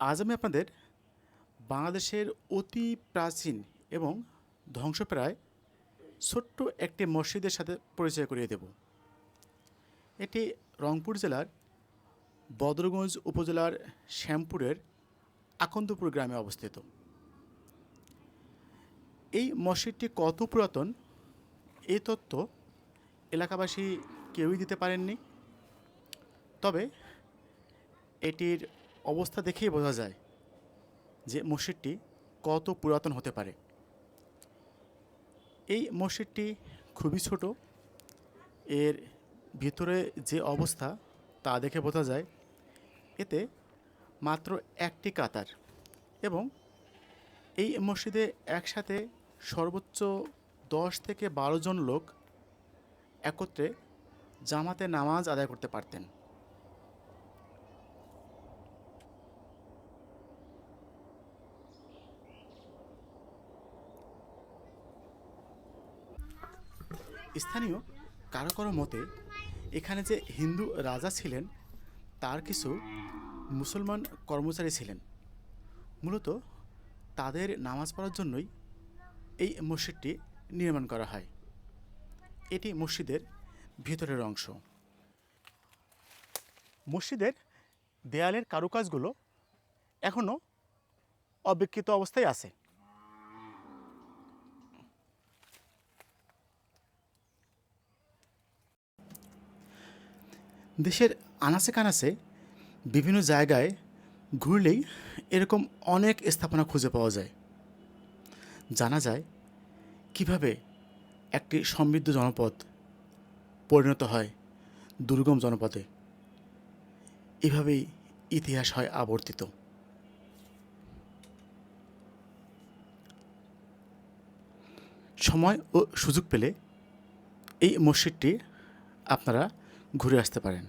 আজ আমি আপনাদের বাংলাদেশের অতি প্রাচীন এবং ধ্বংসপ্রায় ছোট্ট একটি মসজিদের সাথে পরিচয় করিয়ে দেব। এটি রংপুর জেলার বদরগঞ্জ উপজেলার শ্যামপুরের আকন্দপুর গ্রামে অবস্থিত। এই মসজিদটি কত পুরাতন? এই তথ্য এলাকাবাসী কেউই দিতে পারেননি। তবে এটির অবস্থা দেখেই বোঝা যায় যে মসজিদটি কত পুরাতন হতে পারে। এই মসজিদটি খুবই ছোট। এর ভিতরে যে অবস্থা তা দেখে বোঝা যায়। এতে মাত্র একটি কাতার এবং এই মসজিদে একসাথে সর্বোচ্চ দশ থেকে বারো জন লোক একত্রে জামাতে নামাজ আদায় করতে পারতেন। স্থানীয় কারও কারও মতে, এখানে যে হিন্দু রাজা ছিলেন, তার কিছু মুসলমান কর্মচারী ছিলেন। মূলত তাদের নামাজ পড়ার জন্যই এই মসজিদটি নির্মাণ করা হয়। এটি মসজিদের ভিতরের অংশ। মসজিদের দেয়ালের কারুকাজগুলো এখনও অবিকৃত অবস্থায় আছে। দেশের আনাচে কানাচে বিভিন্ন জায়গায় ঘুরলেই এরকম অনেক স্থাপনা খুঁজে পাওয়া যায়। জানা যায় কীভাবে একটি সমৃদ্ধ জনপদ পরিণত হয় দুর্গম জনপদে। এভাবেই ইতিহাস হয় আবর্তিত। সময় ও সুযোগ পেলে এই মসজিদটি আপনারা ঘুরে আসতে পারেন।